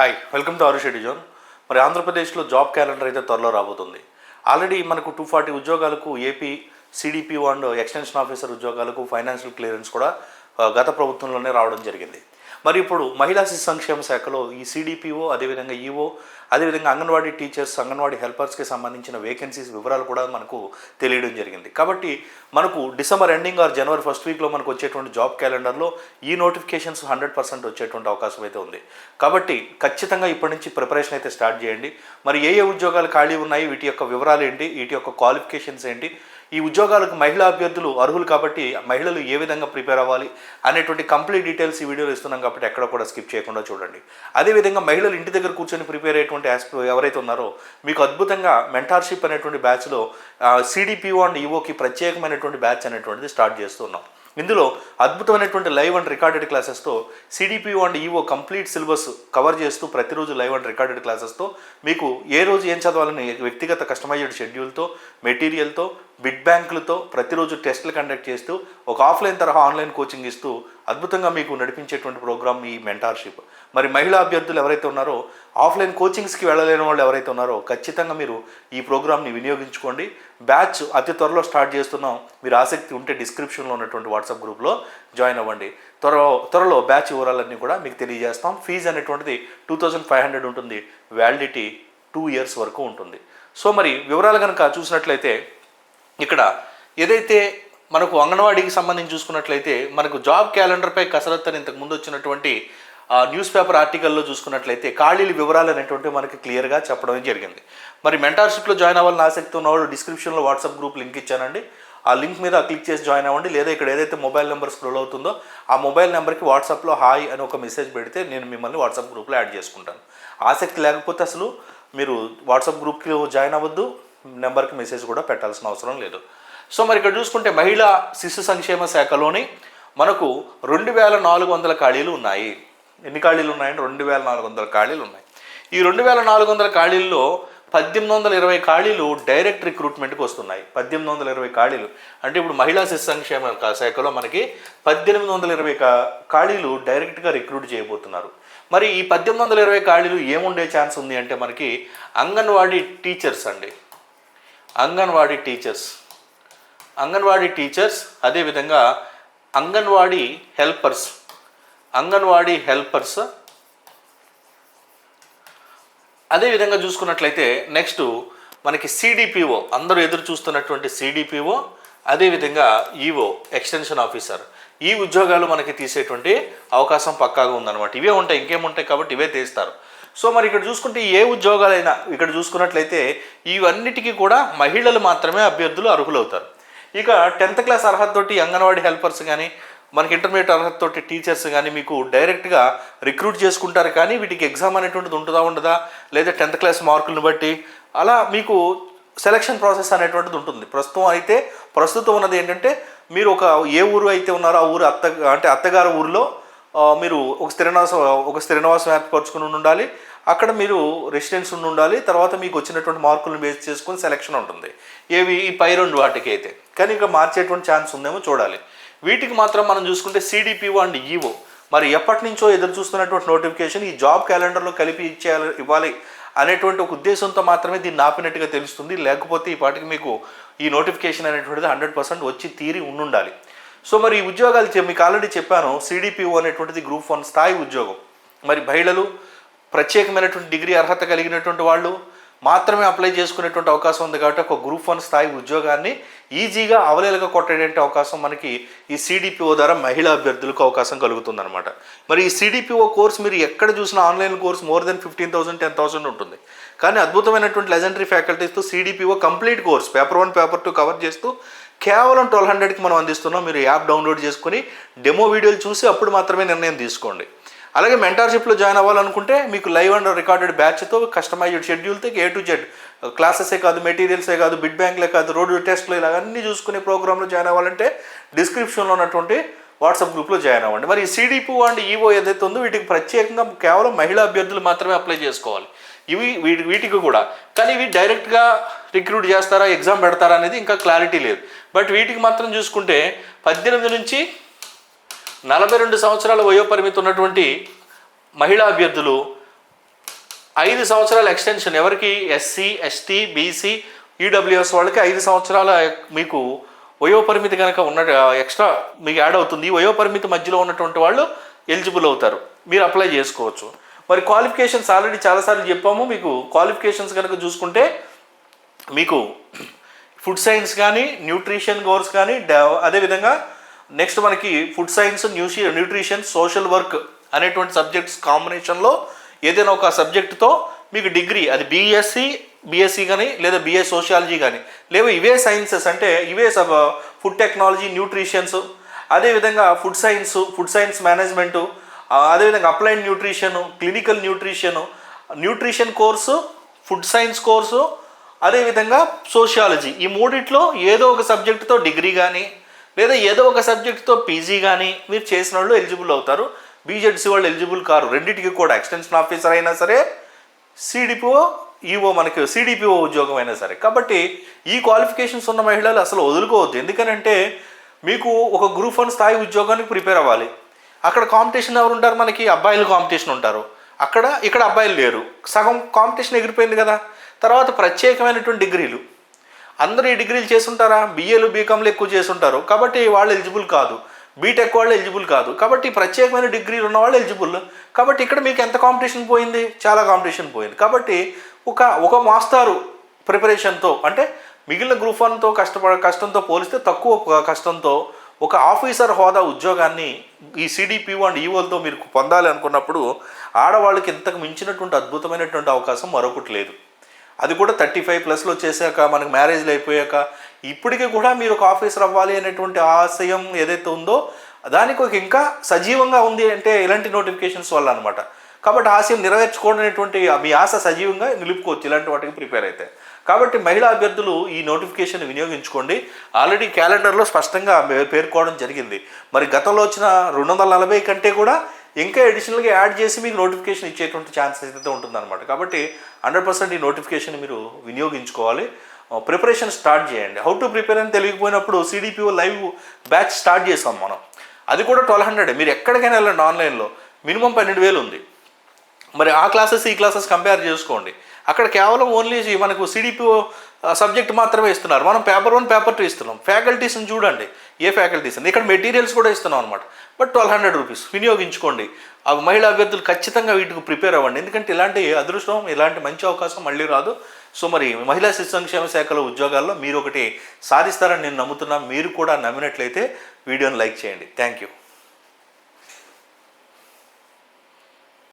Hi welcome to our schedule zone మరి ఆంధ్రప్రదేశ్లో job calendar అయితే త్వరలో రాబోతుంది. ఆల్రెడీ మనకు టూ ఫార్టీ ఉద్యోగాలకు AP CDPO and extension officer ఉద్యోగాలకు ఫైనాన్షియల్ క్లియరెన్స్ కూడా గత ప్రభుత్వంలోనే రావడం జరిగింది. మరి ఇప్పుడు మహిళా శిశు సంక్షేమ శాఖలో ఈ సిడిపిఓ అదేవిధంగా ఈఓ అదేవిధంగా అంగన్వాడీ టీచర్స్ అంగన్వాడీ హెల్పర్స్కి సంబంధించిన వేకెన్సీస్ వివరాలు కూడా మనకు తెలియడం జరిగింది. కాబట్టి మనకు December ending or January first వీక్లో మనకు వచ్చేటువంటి జాబ్ క్యాలెండర్లో ఈ నోటిఫికేషన్స్ హండ్రెడ్ పర్సెంట్ వచ్చేటువంటి అవకాశం అయితే ఉంది. కాబట్టి ఖచ్చితంగా ఇప్పటి నుంచి ప్రిపరేషన్ అయితే స్టార్ట్ చేయండి. మరి ఏ ఏ ఉద్యోగాలు ఖాళీ ఉన్నాయి వీటి యొక్క వివరాలు ఏంటి వీటి యొక్క క్వాలిఫికేషన్స్ ఏంటి ఈ ఉద్యోగాలకు మహిళా అభ్యర్థులు అర్హులు కాబట్టి మహిళలు ఏ విధంగా ప్రిపేర్ అవ్వాలి అనేటువంటి కంప్లీట్ డీటెయిల్స్ ఈ వీడియోలో ఇస్తున్నాం కాబట్టి ఎక్కడ కూడా స్కిప్ చేయకుండా చూడండి. అదేవిధంగా మహిళలు ఇంటి దగ్గర కూర్చొని ప్రిపేర్ అయ్యేటువంటి ఆస్ప ఎవరైతే ఉన్నారో మీకు అద్భుతంగా మెంటార్షిప్ అనేటువంటి బ్యాచ్లో సిడిపిఓ అండ్ ఈఓకి ప్రత్యేకమైనటువంటి బ్యాచ్ అనేటువంటిది స్టార్ట్ చేస్తున్నాం ఇందులో అద్భుతమైనటువంటి live and recorded క్లాసెస్తో CDPO and EO complete syllabus cover చేస్తూ ప్రతిరోజు లైవ్ అండ్ రికార్డెడ్ క్లాసెస్తో మీకు ఏ రోజు ఏం చదవాలని వ్యక్తిగత కస్టమైజ్డ్ షెడ్యూల్తో మెటీరియల్తో బిడ్ బ్యాంకులతో ప్రతిరోజు టెస్టులు కండక్ట్ చేస్తూ ఒక ఆఫ్లైన్ తరహా ఆన్లైన్ కోచింగ్ ఇస్తూ అద్భుతంగా మీకు నడిపించేటువంటి ప్రోగ్రామ్ ఈ మెంటార్షిప్ మరి మహిళా అభ్యర్థులు ఎవరైతే ఉన్నారో ఆఫ్లైన్ కోచింగ్స్కి వెళ్ళలేని వాళ్ళు ఎవరైతే ఉన్నారో ఖచ్చితంగా మీరు ఈ ప్రోగ్రామ్ని వినియోగించుకోండి. బ్యాచ్ అతి త్వరలో స్టార్ట్ చేస్తున్నాం. మీరు ఆసక్తి ఉంటే డిస్క్రిప్షన్లో ఉన్నటువంటి వాట్సాప్ గ్రూప్లో జాయిన్ అవ్వండి. త్వర త్వరలో బ్యాచ్ వివరాలన్నీ కూడా మీకు తెలియజేస్తాం. ఫీజు అనేటువంటిది టూ థౌజండ్ ఫైవ్ హండ్రెడ్ ఉంటుంది. వ్యాలిడిటీ టూ ఇయర్స్ వరకు ఉంటుంది. సో మరి వివరాలు కనుక చూసినట్లయితే ఇక్కడ ఏదైతే మనకు అంగన్వాడీకి సంబంధించి చూసుకున్నట్లయితే మనకు జాబ్ క్యాలెండర్పై కసరత్తు అని ఇంతకు ముందు వచ్చినటువంటి న్యూస్ పేపర్ ఆర్టికల్లో చూసుకున్నట్లయితే ఖాళీల వివరాలు అనేటువంటి మనకి క్లియర్గా చెప్పడం జరిగింది. మరి మెంటార్షిప్లో జాయిన్ అవ్వాలని ఆసక్తి ఉన్నవాళ్ళు డిస్క్రిప్షన్లో వాట్సాప్ గ్రూప్ లింక్ ఇచ్చానండి. ఆ లింక్ మీద క్లిక్ చేసి జాయిన్ అవ్వండి. లేదా ఇక్కడ ఏదైతే మొబైల్ నెంబర్ స్క్రోల్ అవుతుందో ఆ మొబైల్ నెంబర్కి వాట్సాప్లో హాయ్ అని ఒక మెసేజ్ పెడితే నేను మిమ్మల్ని వాట్సాప్ గ్రూప్లో యాడ్ చేసుకుంటాను. ఆసక్తి లేకపోతే అసలు మీరు వాట్సాప్ గ్రూప్కి జాయిన్ అవ్వద్దు. నెంబర్కి మెసేజ్ కూడా పెట్టాల్సిన అవసరం లేదు. సో మరి ఇక్కడ చూసుకుంటే మహిళా శిశు సంక్షేమ శాఖలోని మనకు రెండు వేల నాలుగు వందల ఖాళీలు ఉన్నాయి. ఎన్ని ఖాళీలు ఉన్నాయంటే రెండు వేల నాలుగు వందల ఖాళీలు ఉన్నాయి ఈ రెండు వేల నాలుగు వందల ఖాళీల్లో పద్దెనిమిది వందల ఇరవై ఖాళీలు డైరెక్ట్ రిక్రూట్మెంట్కి వస్తున్నాయి. పద్దెనిమిది వందల ఇరవై ఖాళీలు. అంటే ఇప్పుడు మహిళా శిశు సంక్షేమ శాఖలో మనకి పద్దెనిమిది వందల ఇరవై ఖాళీలు డైరెక్ట్గా రిక్రూట్ చేయబోతున్నారు. మరి ఈ పద్దెనిమిది వందల ఇరవై ఖాళీలు ఏముండే ఛాన్స్ ఉంది అంటే మనకి అంగన్వాడీ టీచర్స్ అండి. అంగన్వాడీ టీచర్స్. అంగన్వాడీ టీచర్స్ అదేవిధంగా అంగన్వాడీ హెల్పర్స్. అంగన్వాడీ హెల్పర్స్. అదేవిధంగా చూసుకున్నట్లయితే నెక్స్ట్ మనకి సిడిపిఓ అందరూ ఎదురు చూస్తున్నటువంటి సిడిపిఓ అదేవిధంగా ఈఓ ఎక్స్టెన్షన్ ఆఫీసర్. ఈ ఉద్యోగాలు మనకి తీసేటువంటి అవకాశం పక్కాగా ఉందన్నమాట. ఇవే ఉంటాయి ఇంకేముంటాయి కాబట్టి ఇవే తీస్తారు. సో మరి ఇక్కడ చూసుకుంటే ఏ ఉద్యోగాలైనా ఇక్కడ చూసుకున్నట్లయితే ఇవన్నిటికీ కూడా మహిళలు మాత్రమే అభ్యర్థులు అర్హులవుతారు. ఇక టెన్త్ క్లాస్ అర్హతతోటి అంగన్వాడీ హెల్పర్స్ కానీ మనకి ఇంటర్మీడియట్ అర్హతతోటి టీచర్స్ కానీ మీకు డైరెక్ట్గా రిక్రూట్ చేసుకుంటారు. కానీ వీటికి ఎగ్జామ్ అనేటువంటిది ఉంటుందా ఉండదా? లేదా టెన్త్ క్లాస్ మార్కులను బట్టి? అలా మీకు సెలక్షన్ ప్రాసెస్ అనేటువంటిది ఉంటుంది. ప్రస్తుతం అయితే ప్రస్తుతం ఉన్నది ఏంటంటే మీరు ఒక ఏ ఊరు అయితే ఉన్నారో ఆ ఊరు అత్త అంటే అత్తగారు ఊరిలో మీరు ఒక స్థిరనివాసం ఒక స్థిరనివాసం ఏర్పరచుకుని ఉండాలి. అక్కడ మీరు రెసిడెన్స్ ఉండి ఉండాలి. తర్వాత మీకు వచ్చినటువంటి మార్కులను బేస్ చేసుకుని సెలక్షన్ ఉంటుంది. ఏవి? ఈ పై రెండు వాటికి అయితే కానీ ఇంకా మార్చేటువంటి ఛాన్స్ ఉందేమో చూడాలి. వీటికి మాత్రం మనం చూసుకుంటే సిడిపిఓ అండ్ ఈఓ మరి ఎప్పటి నుంచో ఎదురు చూస్తున్నటువంటి నోటిఫికేషన్ ఈ జాబ్ క్యాలెండర్లో కలిపి ఇచ్చేయాలి ఇవ్వాలి అనేటువంటి ఒక ఉద్దేశంతో మాత్రమే దీన్ని ఆపినట్టుగా తెలుస్తుంది. లేకపోతే ఈ పాటికి మీకు ఈ నోటిఫికేషన్ అనేటువంటిది హండ్రెడ్ పర్సెంట్ వచ్చి తీరి ఉండుండాలి. సో మరి ఈ ఉద్యోగాలు మీకు ఆల్రెడీ చెప్పాను సిడిపిఓ అనేటువంటిది గ్రూప్ వన్ స్థాయి ఉద్యోగం. మరి మహిళలు ప్రత్యేకమైనటువంటి డిగ్రీ అర్హత కలిగినటువంటి వాళ్ళు మాత్రమే అప్లై చేసుకునేటువంటి అవకాశం ఉంది కాబట్టి ఒక గ్రూప్ వన్ స్థాయి ఉద్యోగాన్ని ఈజీగా అవలేలుగా కొట్టేటువంటి అవకాశం మనకి ఈ సిడిపిఓ ద్వారా మహిళా అభ్యర్థులకు అవకాశం కలుగుతుందన్నమాట. మరి ఈ సిడిపిఓ కోర్స్ మీరు ఎక్కడ చూసినా online course more than fifteen thousand ten thousand ఉంటుంది. కానీ అద్భుతమైనటువంటి legendary ఫ్యాకల్టీస్తో CDPO complete course paper one paper two cover చేస్తూ కేవలం ట్వెల్వ్ హండ్రెడ్కి మనం అందిస్తున్నాం. మీరు యాప్ డౌన్లోడ్ చేసుకుని డెమో వీడియోలు చూసి అప్పుడు మాత్రమే నిర్ణయం తీసుకోండి. అలాగే మెంటార్షిప్లో జాయిన్ అవ్వాలనుకుంటే మీకు లైవ్ అండ్ రికార్డెడ్ బ్యాచ్తో కస్టమైజ్డ్ షెడ్యూల్తో ఏ టు జెడ్ క్లాసెసే కాదు మెటీరియల్సే కాదు బిడ్ బ్యాంక్లే కాదు రోడ్డు టెస్ట్లు ఇలా అన్నీ చూసుకునే ప్రోగ్రాంలో జాయిన్ అవ్వాలంటే డిస్క్రిప్షన్లో ఉన్నటువంటి వాట్సాప్ గ్రూప్లో జాయిన్ అవ్వండి. మరి ఈ సిడిపి అండ్ ఈవో ఏదైతే ఉందో వీటికి ప్రత్యేకంగా కేవలం మహిళా అభ్యర్థులు మాత్రమే అప్లై చేసుకోవాలి. ఇవి వీటి వీటికి కూడా. కానీ ఇవి డైరెక్ట్గా రిక్రూట్ చేస్తారా ఎగ్జామ్ పెడతారా అనేది ఇంకా క్లారిటీ లేదు. బట్ వీటికి మాత్రం చూసుకుంటే పద్దెనిమిది నుంచి నలభై రెండు సంవత్సరాల వయోపరిమితి ఉన్నటువంటి మహిళా అభ్యర్థులు ఐదు సంవత్సరాల ఎక్స్టెన్షన్ ఎవరికి? ఎస్సీ ఎస్టీ బీసీ ఈడబ్ల్యూఎస్ వాళ్ళకి ఐదు సంవత్సరాల మీకు వయోపరిమితి కనుక ఉన్న ఎక్స్ట్రా మీకు యాడ్ అవుతుంది. వయోపరిమితి మధ్యలో ఉన్నటువంటి వాళ్ళు ఎలిజిబుల్ అవుతారు. మీరు అప్లై చేసుకోవచ్చు. మరి క్వాలిఫికేషన్స్ ఆల్రెడీ చాలాసార్లు చెప్పాము. మీకు క్వాలిఫికేషన్స్ కనుక చూసుకుంటే మీకు ఫుడ్ సైన్స్ కానీ న్యూట్రిషన్ కోర్స్ కానీ అదేవిధంగా నెక్స్ట్ మనకి ఫుడ్ సైన్స్ న్యూషి న్యూట్రిషన్ సోషల్ వర్క్ అనేటువంటి సబ్జెక్ట్స్ కాంబినేషన్లో ఏదైనా ఒక సబ్జెక్టుతో మీకు డిగ్రీ అది బీఎస్సీ బీఎస్సీ కానీ లేదా బిఏ సోషియాలజీ కానీ లేదా ఇవే సైన్సెస్ అంటే ఇవే సబ్ ఫుడ్ టెక్నాలజీ న్యూట్రిషన్స్ అదేవిధంగా food science food science management అదేవిధంగా applied nutrition clinical nutrition nutrition course food science course అదేవిధంగా సోషియాలజీ ఈ మూడిట్లో ఏదో ఒక సబ్జెక్టుతో డిగ్రీ కానీ లేదా ఏదో ఒక సబ్జెక్ట్తో పీజీ కానీ మీరు చేసిన వాళ్ళు ఎలిజిబుల్ అవుతారు. బీజెడ్సీ వాళ్ళు ఎలిజిబుల్ కారు. రెండింటికి కూడా ఎక్స్టెన్షన్ ఆఫీసర్ అయినా సరే సిడిపిఓ ఈఓ మనకి సిడిపిఓ ఉద్యోగం అయినా సరే. కాబట్టి ఈ క్వాలిఫికేషన్స్ ఉన్న మహిళలు అసలు వదులుకోవద్దు. ఎందుకనంటే మీకు ఒక గ్రూప్ వన్ స్థాయి ఉద్యోగానికి ప్రిపేర్ అవ్వాలి. అక్కడ కాంపిటీషన్ ఎవరు ఉంటారు మనకి? అబ్బాయిలు కాంపిటీషన్ ఉంటారు. అక్కడ ఇక్కడ అబ్బాయిలు లేరు. సగం కాంపిటీషన్ ఎగిరిపోయింది కదా. తర్వాత ప్రత్యేకమైనటువంటి డిగ్రీలు. అందరూ ఈ డిగ్రీలు చేసుంటారా బీఏలు బీకామ్లు ఎక్కువ చేసుంటారు కాబట్టి వాళ్ళు ఎలిజిబుల్ కాదు. బీటెక్ వాళ్ళు ఎలిజిబుల్ కాదు. కాబట్టి ప్రత్యేకమైన డిగ్రీలు ఉన్న వాళ్ళు ఎలిజిబుల్. కాబట్టి ఇక్కడ మీకు ఎంత కాంపిటీషన్ పోయింది? చాలా కాంపిటీషన్ పోయింది. కాబట్టి ఒక ఒక మాస్తారు ప్రిపరేషన్తో అంటే మిగిలిన గ్రూప్ వన్తో కష్టపడ కష్టంతో పోలిస్తే తక్కువ కష్టంతో ఒక ఆఫీసర్ హోదా ఉద్యోగాన్ని ఈ సిడిపిఓ అండ్ ఈవోలతో మీరు పొందాలి అనుకున్నప్పుడు ఆడవాళ్ళకి ఇంతకు మించినటువంటి అద్భుతమైనటువంటి అవకాశం మరొకటి లేదు. అది కూడా థర్టీ ఫైవ్ ప్లస్లో వచ్చేసాక మనకు మ్యారేజ్లు అయిపోయాక ఇప్పటికీ కూడా మీరు ఒక ఆఫీసర్ అవ్వాలి అనేటువంటి ఆశయం ఏదైతే ఉందో దానికి ఒక ఇంకా సజీవంగా ఉంది అంటే ఇలాంటి నోటిఫికేషన్స్ వల్ల అనమాట కాబట్టి ఆశయం నెరవేర్చుకోవడం మీ ఆశ సజీవంగా నిలుపుకోవచ్చు ఇలాంటి వాటికి ప్రిపేర్ అయితే. కాబట్టి మహిళా అభ్యర్థులు ఈ నోటిఫికేషన్ వినియోగించుకోండి. ఆల్రెడీ క్యాలెండర్లో స్పష్టంగా పేర్కోవడం జరిగింది. మరి గతంలో వచ్చిన రెండు వందల నలభై కంటే కూడా ఇంకా అడిషనల్గా యాడ్ చేసి మీకు నోటిఫికేషన్ ఇచ్చేటువంటి ఛాన్సెస్ అయితే ఉంటుందన్నమాట. కాబట్టి హండ్రెడ్ పర్సెంట్ ఈ నోటిఫికేషన్ మీరు వినియోగించుకోవాలి. ప్రిపరేషన్ స్టార్ట్ చేయండి. హౌ టు ప్రిపేర్ అని తెలియకపోయినప్పుడు సిడిపిఓ లైవ్ బ్యాచ్ స్టార్ట్ చేసాం మనం. అది కూడా ట్వెల్వ్ హండ్రెడ్ మీరు ఎక్కడికైనా వెళ్ళండి ఆన్లైన్లో మినిమం పన్నెండు వేలు ఉంది. మరి ఆ క్లాసెస్ ఈ క్లాసెస్ కంపేర్ చేసుకోండి. అక్కడ కేవలం ఓన్లీ మనకు సిడిపిఓ సబ్జెక్ట్ మాత్రమే ఇస్తున్నారు. మనం పేపర్ వన్ పేపర్ టూ ఇస్తున్నాం. ఫ్యాకల్టీస్ని చూడండి. ఏ ఫ్యాకల్టీస్ అని ఇక్కడ మెటీరియల్స్ కూడా ఇస్తున్నాం అనమాట బట్ ట్వెల్వ్ హండ్రెడ్ రూపీస్ వినియోగించుకోండి. ఆ మహిళా అభ్యర్థులు ఖచ్చితంగా వీటికి ప్రిపేర్ అవ్వండి. ఎందుకంటే ఇలాంటి అదృష్టం ఇలాంటి మంచి అవకాశం మళ్ళీ రాదు. సో మరి మహిళా శిశు సంక్షేమ శాఖలో ఉద్యోగాల్లో మీరు ఒకటి సాధిస్తారని నేను నమ్ముతున్నా. మీరు కూడా నమ్మినట్లయితే వీడియోని లైక్ చేయండి. Thank you